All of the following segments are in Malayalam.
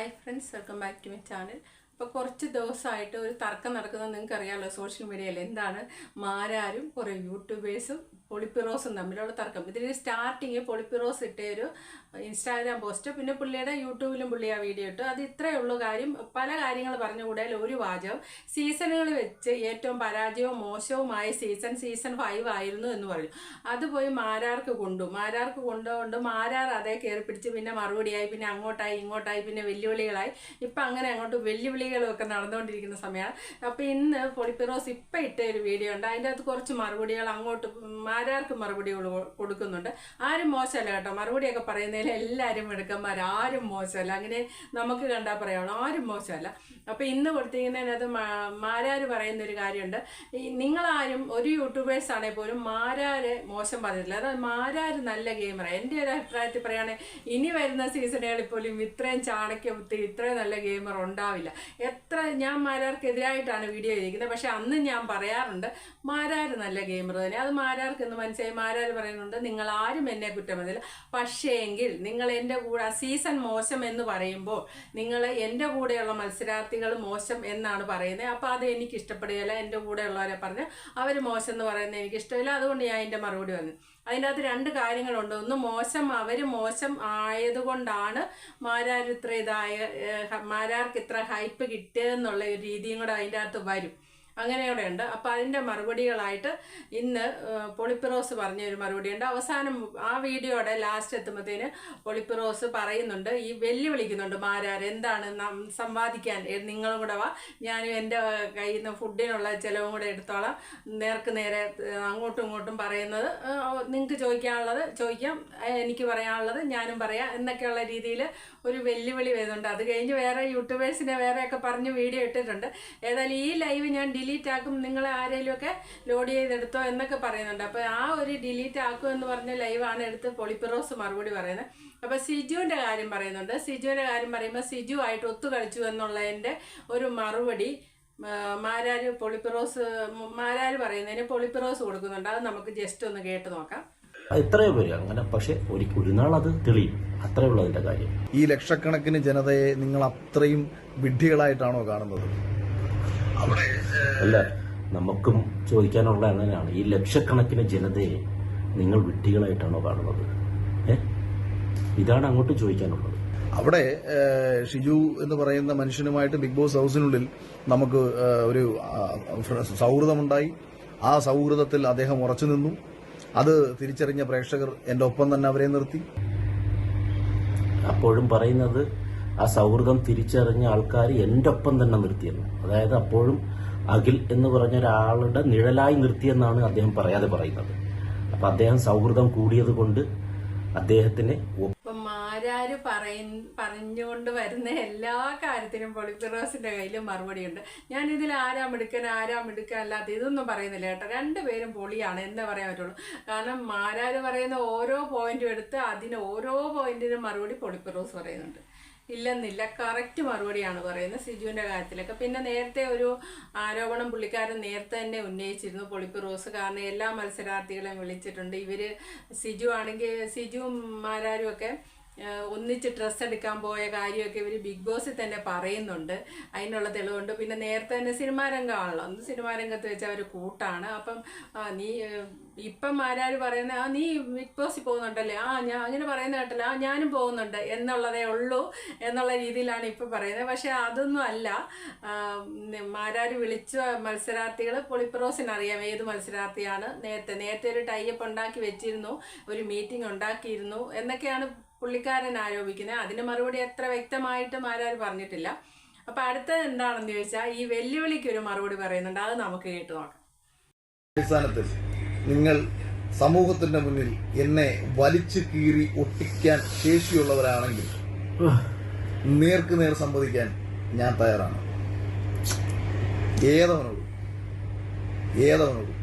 Hi friends welcome back to my channel അപ്പോൾ കുറച്ച് ദിവസമായിട്ട് ഒരു തർക്കം നടക്കുന്നത് നിങ്ങൾക്ക് അറിയാമല്ലോ സോഷ്യൽ മീഡിയയിൽ എന്താണ്? മാരാരും കുറേ യൂട്യൂബേഴ്സും പൊളിപ്പിറോസും തമ്മിലുള്ള തർക്കം. ഇതിന് സ്റ്റാർട്ടിങ് പൊളിപ്പിറോസ് ഇട്ട ഒരു ഇൻസ്റ്റാഗ്രാം പോസ്റ്റ് പിന്നെ പുള്ളിയുടെ യൂട്യൂബിലും പുള്ളി ആ വീഡിയോ ഇട്ടു. അത് ഇത്രയേ ഉള്ളൂ കാര്യം. പല കാര്യങ്ങൾ പറഞ്ഞുകൂടെ ഒരു വാചകം. സീസണുകൾ വെച്ച് ഏറ്റവും പരാജയവും മോശവുമായ സീസൺ സീസൺ ഫൈവ് ആയിരുന്നു എന്ന് പറഞ്ഞു. അത് പോയി മാരാർക്ക് കൊണ്ടു. മാരാർക്ക് കൊണ്ടുകൊണ്ട് മാരാർ അതേ കയറി പിടിച്ച് പിന്നെ മറുപടിയായി പിന്നെ അങ്ങോട്ടായി ഇങ്ങോട്ടായി പിന്നെ വെല്ലുവിളികളായി. ഇപ്പം അങ്ങനെ അങ്ങോട്ട് വെല്ലുവിളികളൊക്കെ നടന്നുകൊണ്ടിരിക്കുന്ന സമയമാണ്. അപ്പോൾ ഇന്ന് പൊളിപ്പിറോസ് ഇപ്പം ഇട്ട ഒരു വീഡിയോ ഉണ്ട്. അതിന്റെ അകത്ത് കുറച്ച് മറുപടികൾ അങ്ങോട്ട് മാരാർക്ക് മറുപടി കൊടുക്കുന്നുണ്ട്. ആരും മോശമല്ല കേട്ടോ. മറുപടിയൊക്കെ പറയുന്നതിൽ എല്ലാവരും മിടുക്കന്മാർ. ആരും മോശമല്ല. അങ്ങനെ നമുക്ക് കണ്ടാൽ പറയാവുള്ളൂ. ആരും മോശമല്ല. അപ്പോൾ ഇന്ന് കൊടുത്തിരിക്കുന്നതിനകത്ത് മാ- മാരാര് പറയുന്ന ഒരു കാര്യമുണ്ട്. ഈ നിങ്ങളാരും ഒരു യൂട്യൂബേഴ്സ് ആണെങ്കിൽ പോലും മാരാര് മോശം പറഞ്ഞിട്ടില്ല. അതായത് മാരാര് നല്ല ഗെയിമറാണ് എന്റെ ഒരു അഭിപ്രായത്തിൽ പറയുകയാണെങ്കിൽ ഇനി വരുന്ന സീസണുകളിൽ പോലും ഇത്രയും ചാണക്യ ബുദ്ധി ഇത്രയും നല്ല ഗെയിമർ ഉണ്ടാവില്ല. എത്ര ഞാൻ മാരാർക്കെതിരായിട്ടാണ് വീഡിയോ ചെയ്തിരിക്കുന്നത് പക്ഷേ അന്ന് ഞാൻ പറയാറുണ്ട് മാരാർ നല്ല ഗെയിമർ തന്നെ. അത് മാരാർക്ക് എന്ന് മനസ്സിലായി മാരാര് പറയുന്നുണ്ട് നിങ്ങൾ ആരും എന്നെ കുറ്റം പറഞ്ഞില്ല. പക്ഷേ എങ്കിൽ നിങ്ങൾ എന്റെ കൂടെ സീസൺ മോശം എന്ന് പറയുമ്പോൾ നിങ്ങൾ എന്റെ കൂടെയുള്ള മത്സരാർത്ഥികൾ മോശം എന്നാണ് പറയുന്നത്. അപ്പോൾ അത് എനിക്ക് ഇഷ്ടപ്പെടുകയില്ല. എന്റെ കൂടെയുള്ളവരെ പറഞ്ഞ് അവർ മോശം എന്ന് പറയുന്നത് എനിക്ക് ഇഷ്ടമില്ല. അതുകൊണ്ട് ഞാൻ എന്റെ മറുപടി വന്നു അതിന്റെ അകത്ത് രണ്ട് കാര്യങ്ങളുണ്ട്. ഒന്ന് മോശം അവർ മോശം ആയതുകൊണ്ടാണ് മാരാർ ഇതായ മാരാർക്ക് ഇത്ര ഹൈപ്പ് കിട്ടിയതെന്നുള്ള രീതിയും കൂടെ അതിന്റെ അകത്ത് വരും. അങ്ങനെയൂടെ ഉണ്ട്. അപ്പോൾ അതിന്റെ മറുപടികളായിട്ട് ഇന്ന് പൊളിപ്പിറോസ് പറഞ്ഞ ഒരു മറുപടിയുണ്ട്. അവസാനം ആ വീഡിയോയുടെ ലാസ്റ്റ് എത്തുമ്പോഴത്തേന് പൊളിപ്പിറോസ് പറയുന്നുണ്ട്. ഈ വെല്ലുവിളിക്കുന്നുണ്ട് മാരാർ എന്താണ് സംവാദിക്കാൻ? നിങ്ങളും കൂടെ വാ. ഞാനും എന്റെ കയ്യിൽ നിന്ന് ഫുഡിനുള്ള ചിലവും കൂടെ എടുത്തോളാം. നേർക്ക് നേരെ അങ്ങോട്ടും ഇങ്ങോട്ടും പറയുന്നത് നിങ്ങൾക്ക് ചോദിക്കാനുള്ളത് ചോദിക്കാം. എനിക്ക് പറയാനുള്ളത് ഞാനും പറയാം. എന്നൊക്കെയുള്ള രീതിയിൽ ഒരു വെല്ലുവിളി വരുന്നുണ്ട്. അത് കഴിഞ്ഞ് വേറെ യൂട്യൂബേഴ്സിനെ വേറെയൊക്കെ പറഞ്ഞ് വീഡിയോ ഇട്ടിട്ടുണ്ട്. ഏതായാലും ഈ ലൈവ് ഞാൻ ഡിലീറ്റ് ആക്കും. നിങ്ങൾ ആരെങ്കിലുമൊക്കെ ലോഡ് ചെയ്തെടുത്തോ എന്നൊക്കെ പറയുന്നുണ്ട്. അപ്പോൾ ആ ഒരു ഡിലീറ്റ് ആക്കും എന്ന് പറഞ്ഞ ലൈവാണ് എടുത്ത് പൊളിപ്പിറോസ് മറുപടി പറയുന്നത്. അപ്പോൾ സിജുവിന്റെ കാര്യം പറയുന്നുണ്ട്. സിജുവിന്റെ കാര്യം പറയുമ്പോൾ സിജു ആയിട്ട് ഒത്തു കളിച്ചു എന്നുള്ളതിന്റെ ഒരു മറുപടി മാരാര് പൊളിപ്പിറോസ് മാരാര് പറയുന്നതിന് പൊളിപ്പിറോസ് കൊടുക്കുന്നുണ്ട്. അത് നമുക്ക് ജസ്റ്റ് ഒന്ന് കേട്ട് നോക്കാം. എത്രയോ പേര് അങ്ങനെ പക്ഷെ ഒരു ഒരു നാൾ അത് തെളിയും. അത്രേ ഉള്ളൂ അതിന്റെ കാര്യം. ഈ ലക്ഷക്കണക്കിന് ജനതയെ നിങ്ങൾ അത്രയും വിഡ്ഢികളായിട്ടാണോ കാണുന്നത്? അല്ല നമുക്കും ചോദിക്കാനുള്ള അങ്ങനെയാണ്. ഈ ലക്ഷക്കണക്കിന് ജനതയെ നിങ്ങൾ വിഡ്ഢികളായിട്ടാണോ കാണുന്നത്? ഇതാണ് അങ്ങോട്ട് ചോദിക്കാനുള്ളത്. അവിടെ ഷിജു എന്ന് പറയുന്ന മനുഷ്യനുമായിട്ട് ബിഗ് ബോസ് ഹൗസിനുള്ളിൽ നമുക്ക് ഒരു സൗഹൃദമുണ്ടായി. ആ സൗഹൃദത്തിൽ അദ്ദേഹം ഉറച്ചു നിന്നു അത് തിരിച്ചറിഞ്ഞ പ്രേക്ഷകർ എന്റെ ഒപ്പം തന്നെ അവരെ നിർത്തി. അപ്പോഴും പറയുന്നത് ആ സൗഹൃദം തിരിച്ചറിഞ്ഞ ആൾക്കാർ എന്റെ ഒപ്പം തന്നെ നിർത്തിയെന്ന്. അതായത് അപ്പോഴും അഖിൽ എന്ന് പറഞ്ഞ ഒരാളുടെ നിഴലായി നിർത്തിയെന്നാണ് അദ്ദേഹം പറയാതെ പറയുന്നത്. അപ്പൊ അദ്ദേഹം സൗഹൃദം കൂടിയത് കൊണ്ട് അദ്ദേഹത്തിന് മാരാര് പറയ പറഞ്ഞുകൊണ്ട് വരുന്ന എല്ലാ കാര്യത്തിനും പൊളിത്തറോസിന്റെ കയ്യിൽ മറുപടിയുണ്ട്. ഞാൻ ഇതിൽ ആരാ മിടുക്കൻ ആരാ മിടുക്കൻ അല്ലാത്ത ഇതൊന്നും പറയുന്നില്ല കേട്ടോ. രണ്ടുപേരും പൊളിയാണ് എന്നേ പറയാൻ പറ്റുള്ളൂ. കാരണം മാരാർ പറയുന്ന ഓരോ പോയിന്റും എടുത്ത് അതിന് ഓരോ പോയിന്റിനും മറുപടി പൊളിപ്പിറോസ് പറയുന്നുണ്ട്. ഇല്ലെന്നില്ല കറക്റ്റ് മറുപടിയാണ് പറയുന്നത് സിജുവിന്റെ കാര്യത്തിലൊക്കെ. പിന്നെ നേരത്തെ ഒരു ആരോപണം പുള്ളിക്കാരൻ നേരത്തെ തന്നെ ഉന്നയിച്ചിരുന്നു പൊളിപ്പ് റോസ് കാരണം എല്ലാ മത്സരാർത്ഥികളെയും വിളിച്ചിട്ടുണ്ട്. ഇവർ സിജു ആണെങ്കിൽ സിജുവും മാരാരും ഒക്കെ ഒന്നിച്ച് ഡ്രസ്സ് എടുക്കാൻ പോയ കാര്യമൊക്കെ ഇവർ ബിഗ് ബോസിൽ തന്നെ പറയുന്നുണ്ട്. അതിനുള്ള തെളിവുണ്ട്. പിന്നെ നേരത്തെ തന്നെ സിനിമാ രംഗമാണല്ലോ. അന്ന് സിനിമാ രംഗത്ത് വെച്ച് അവർ കൂട്ടാണ്. അപ്പം നീ ഇപ്പം ആരാര് പറയുന്നത് ആ നീ ബിഗ് ബോസിൽ പോകുന്നുണ്ടല്ലേ? ആ ഞാൻ അങ്ങനെ പറയുന്ന കേട്ടല്ലോ. ആ ഞാനും പോകുന്നുണ്ട് എന്നുള്ളതേ ഉള്ളൂ എന്നുള്ള രീതിയിലാണ് ഇപ്പം പറയുന്നത്. പക്ഷേ അതൊന്നും അല്ല. മാരാര് വിളിച്ച മത്സരാർത്ഥികൾ പൊളിപ്രോസിന് അറിയാം ഏത് മത്സരാർത്ഥിയാണ്. നേരത്തെ നേരത്തെ ഒരു ടൈപ്പ് ഉണ്ടാക്കി വെച്ചിരുന്നു. ഒരു മീറ്റിംഗ് ഉണ്ടാക്കിയിരുന്നു. എന്നൊക്കെയാണ് പുള്ളിക്കാരൻ ആരോപിക്കുന്നത്. അതിന് മറുപടി എത്ര വ്യക്തമായിട്ടും ആരാരും പറഞ്ഞിട്ടില്ല. അപ്പൊ അടുത്തത് എന്താണെന്ന് ചോദിച്ചാൽ ഈ വെല്ലുവിളിക്ക് ഒരു മറുപടി പറയുന്നുണ്ട്. അത് നമുക്ക് കേട്ട് നോക്കാം. അടിസ്ഥാനത്തിൽ നിങ്ങൾ സമൂഹത്തിന്റെ മുന്നിൽ എന്നെ വലിച്ചു കീറി ഒട്ടിക്കാൻ ശേഷിയുള്ളവരാണെങ്കിൽ നേർക്ക് നേർ സംവദിക്കാൻ ഞാൻ തയ്യാറാണ്. ഏതവനോടും ഏതവനോടും.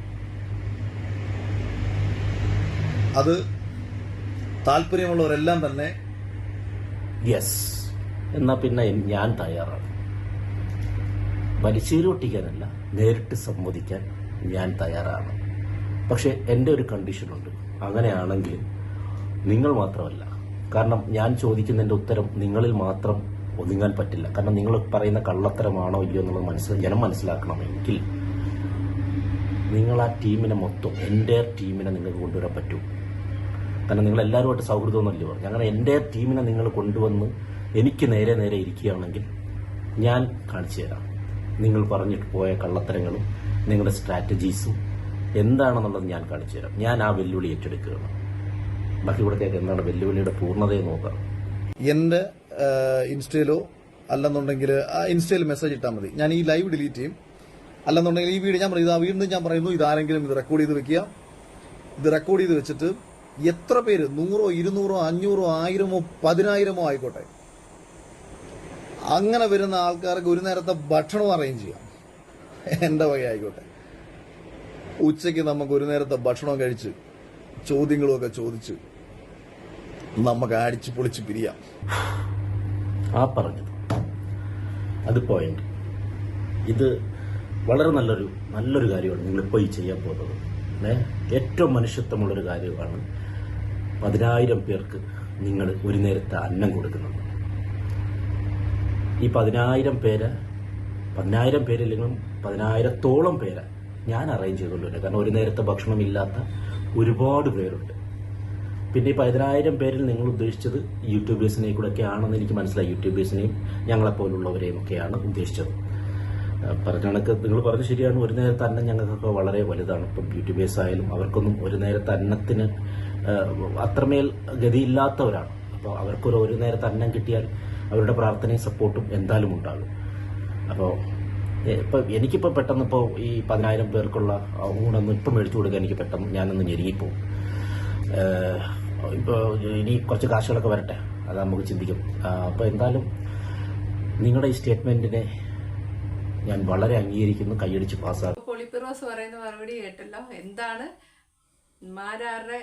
അത് താല്പര്യമുള്ളവരെല്ലാം തന്നെ യെസ് എന്നാ പിന്നെ ഞാൻ തയ്യാറാണ്. വലിച്ചേരി ഒട്ടിക്കാനല്ല നേരിട്ട് സമ്മതിക്കാൻ ഞാൻ തയ്യാറാണ്. പക്ഷെ എന്റെ ഒരു കണ്ടീഷനുണ്ട് അങ്ങനെയാണെങ്കിൽ നിങ്ങൾ മാത്രമല്ല. കാരണം ഞാൻ ചോദിക്കുന്നതിന്റെ ഉത്തരം നിങ്ങളിൽ മാത്രം ഒതുങ്ങാൻ പറ്റില്ല. കാരണം നിങ്ങൾ പറയുന്ന കള്ളത്തരമാണോ ഇല്ലയോ എന്നുള്ളത് മനസ്സിൽ ജനം മനസ്സിലാക്കണമെങ്കിൽ നിങ്ങൾ ആ ടീമിനെ മൊത്തം എന്റെ ടീമിനെ നിങ്ങൾക്ക് കൊണ്ടുവരാൻ പറ്റൂ. കാരണം നിങ്ങൾ എല്ലാവരുമായിട്ട് സൗഹൃദമൊന്നുമല്ല. പറഞ്ഞു അങ്ങനെ എന്റെ ടീമിനെ നിങ്ങൾ കൊണ്ടുവന്ന് എനിക്ക് നേരെ നേരെ ഇരിക്കുകയാണെങ്കിൽ ഞാൻ കാണിച്ചു തരാം. നിങ്ങൾ പറഞ്ഞിട്ട് പോയ കള്ളത്തരങ്ങളും നിങ്ങളുടെ സ്ട്രാറ്റജീസും എന്താണെന്നുള്ളത് ഞാൻ കാണിച്ചു തരാം. ഞാൻ ആ വെല്ലുവിളി ഏറ്റെടുക്കുകയാണ്. ബാക്കി ഇവിടത്തേക്ക് എന്താണ് വെല്ലുവിളിയുടെ പൂർണതയെ നോക്കാം എന്റെ ഇൻസ്റ്റയിലോ അല്ലെന്നുണ്ടെങ്കിൽ ആ ഇൻസ്റ്റയിൽ മെസ്സേജ് ഇട്ടാൽ മതി. ഞാൻ ഈ ലൈവ് ഡിലീറ്റ് ചെയ്യും. അല്ലെന്നുണ്ടെങ്കിൽ ഈ വീഡിയോ ഞാൻ പറയുന്നു ഇതാ വീണ്ടും ഞാൻ പറയുന്നു ഇതാരെങ്കിലും ഇത് റെക്കോർഡ് ചെയ്ത് വെക്കുക. ഇത് റെക്കോർഡ് ചെയ്ത് വെച്ചിട്ട് എത്ര പേര്? നൂറോ ഇരുന്നൂറോ അഞ്ഞൂറോ ആയിരമോ പതിനായിരമോ ആയിക്കോട്ടെ. അങ്ങനെ വരുന്ന ആൾക്കാർക്ക് ഒരു നേരത്തെ ഭക്ഷണം അറേഞ്ച് ചെയ്യാം. എന്റെ വക ആയിക്കോട്ടെ. ഉച്ചയ്ക്ക് നമുക്ക് ഒരു നേരത്തെ ഭക്ഷണം കഴിച്ച് ചോദ്യങ്ങളുമൊക്കെ ചോദിച്ച് നമുക്ക് അടിച്ചു പൊളിച്ച് പിരിയാം. ആ പറഞ്ഞത്. അത് പോയിന്റ് ഇത് വളരെ നല്ലൊരു നല്ലൊരു കാര്യമാണ് നിങ്ങളിപ്പോൾ ഈ ചെയ്യാൻ പോകുന്നത്? ഏറ്റവും മനുഷ്യത്വമുള്ളൊരു കാര്യമാണ് പതിനായിരം പേർക്ക് നിങ്ങൾ ഒരു നേരത്തെ അന്നം കൊടുക്കുന്നത് ഈ പതിനായിരം പേര് പതിനായിരം പേരില്ലെങ്കിലും പതിനായിരത്തോളം പേര് ഞാൻ അറേഞ്ച് ചെയ്തുള്ളൂ കാരണം ഒരു നേരത്തെ ഭക്ഷണമില്ലാത്ത ഒരുപാട് പേരുണ്ട്. പിന്നെ ഈ പതിനായിരം പേരിൽ നിങ്ങൾ ഉദ്ദേശിച്ചത് യൂട്യൂബേഴ്സിനെ കൂടെ ഒക്കെ ആണെന്ന് എനിക്ക് മനസ്സിലായി. യൂട്യൂബേഴ്സിനെയും ഞങ്ങളെപ്പോലുള്ളവരെയും ഒക്കെയാണ് ഉദ്ദേശിച്ചത്. പറഞ്ഞ കണക്ക് നിങ്ങൾ പറഞ്ഞ ശരിയാണ്. ഒരു നേരത്തെ അന്നം ഞങ്ങൾക്കൊക്കെ വളരെ വലുതാണ്. ഇപ്പം യൂട്യൂബേഴ്സ് ആയാലും അവർക്കൊന്നും ഒരു നേരത്തെ അന്നത്തിന് അത്രമേൽ ഗതിയില്ലാത്തവരാണ്. അപ്പോൾ അവർക്കൊരു ഒരു നേരത്തെ അന്നം കിട്ടിയാൽ അവരുടെ പ്രാർത്ഥനയും സപ്പോർട്ടും എന്തായാലും ഉണ്ടാകും. അപ്പോൾ ഇപ്പം എനിക്കിപ്പോൾ പെട്ടെന്ന് ഇപ്പോൾ ഈ പതിനായിരം പേർക്കുള്ള ഊണൊന്നും ഇപ്പം മേടിച്ചു കൊടുക്കാൻ എനിക്ക് പെട്ടെന്ന് ഞാനൊന്ന് ഞെരുങ്ങിപ്പോവും. ഇപ്പോൾ ഇനി കുറച്ച് കാശുകളൊക്കെ വരട്ടെ അത് നമുക്ക് ചിന്തിക്കും. അപ്പോൾ എന്തായാലും നിങ്ങളുടെ ഈ സ്റ്റേറ്റ്മെന്റിനെ ഞാൻ വളരെ അംഗീകരിക്കുന്നു കൈയടിച്ച് പാസ്സാക്കും പൊളിപ്പിറോസ് പറയുന്ന മറുപടി കേട്ടല്ലോ. എന്താണ്? മാരാരുടെ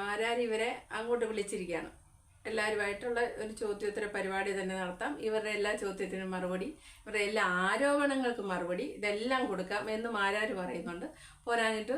മാരാർ ഇവരെ അങ്ങോട്ട് വിളിച്ചിരിക്കുകയാണ്. എല്ലാവരുമായിട്ടുള്ള ഒരു ചോദ്യോത്തര പരിപാടി തന്നെ നടത്താം. ഇവരുടെ എല്ലാ ചോദ്യത്തിനും മറുപടി ഇവരുടെ എല്ലാ ആരോപണങ്ങൾക്കും മറുപടി ഇതെല്ലാം കൊടുക്കാം എന്ന് മാരാർ പറയുന്നുണ്ട്. പോരാഞ്ഞിട്ട്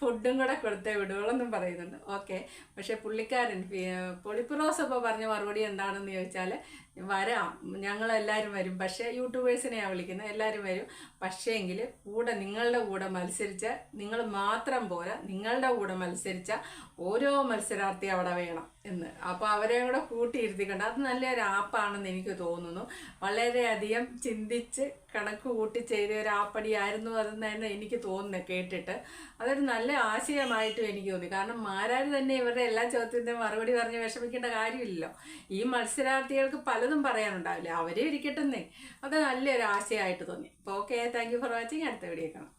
ഫുഡും കൂടെ കൊടുത്തേ വിടുകളെന്നും പറയുന്നുണ്ട്. ഓക്കെ പക്ഷെ പുള്ളിക്കാരൻ പൊളിപ്പുറോസ് പൊളിപ്പിറോസ് ഇപ്പോൾ പറഞ്ഞ മറുപടി എന്താണെന്ന് ചോദിച്ചാൽ വരാം. ഞങ്ങളെല്ലാവരും വരും. പക്ഷേ യൂട്യൂബേഴ്സിനെയാണ് വിളിക്കുന്നത്. എല്ലാവരും വരും. പക്ഷേ പക്ഷേങ്കിൽ കൂടെ നിങ്ങളുടെ കൂടെ മത്സരിച്ച നിങ്ങൾ മാത്രം പോരാ. നിങ്ങളുടെ കൂടെ മത്സരിച്ച ഓരോ മത്സരാർത്ഥി അവിടെ വേണം എന്ന്. അപ്പോൾ അവരെ കൂടെ കൂട്ടിയിരുത്തിക്കൊണ്ട്. അത് നല്ലൊരു ആപ്പാണെന്ന് എനിക്ക് തോന്നുന്നു. വളരെയധികം ചിന്തിച്ച് കണക്ക് കൂട്ടി ചെയ്ത ഒരു ആപ്പടിയായിരുന്നു അതെന്ന് തന്നെ എനിക്ക് തോന്നുന്നത് കേട്ടിട്ട്. അതൊരു നല്ല ആശയമായിട്ടും എനിക്ക് തോന്നി. കാരണം മാരാർ തന്നെ ഇവരുടെ എല്ലാ ചോദ്യത്തിന്റെയും മറുപടി പറഞ്ഞ് വിഷമിക്കേണ്ട കാര്യമില്ലല്ലോ. ഈ മത്സരാർത്ഥികൾക്ക് പലതും പറയാനുണ്ടാവില്ല. അവരെ ഇരിക്കട്ടെന്നേ. അത് നല്ലൊരു ആശയമായിട്ട് തോന്നി. അപ്പോൾ okay thank you for watching അടുത്ത വീഡിയോ കാണാം.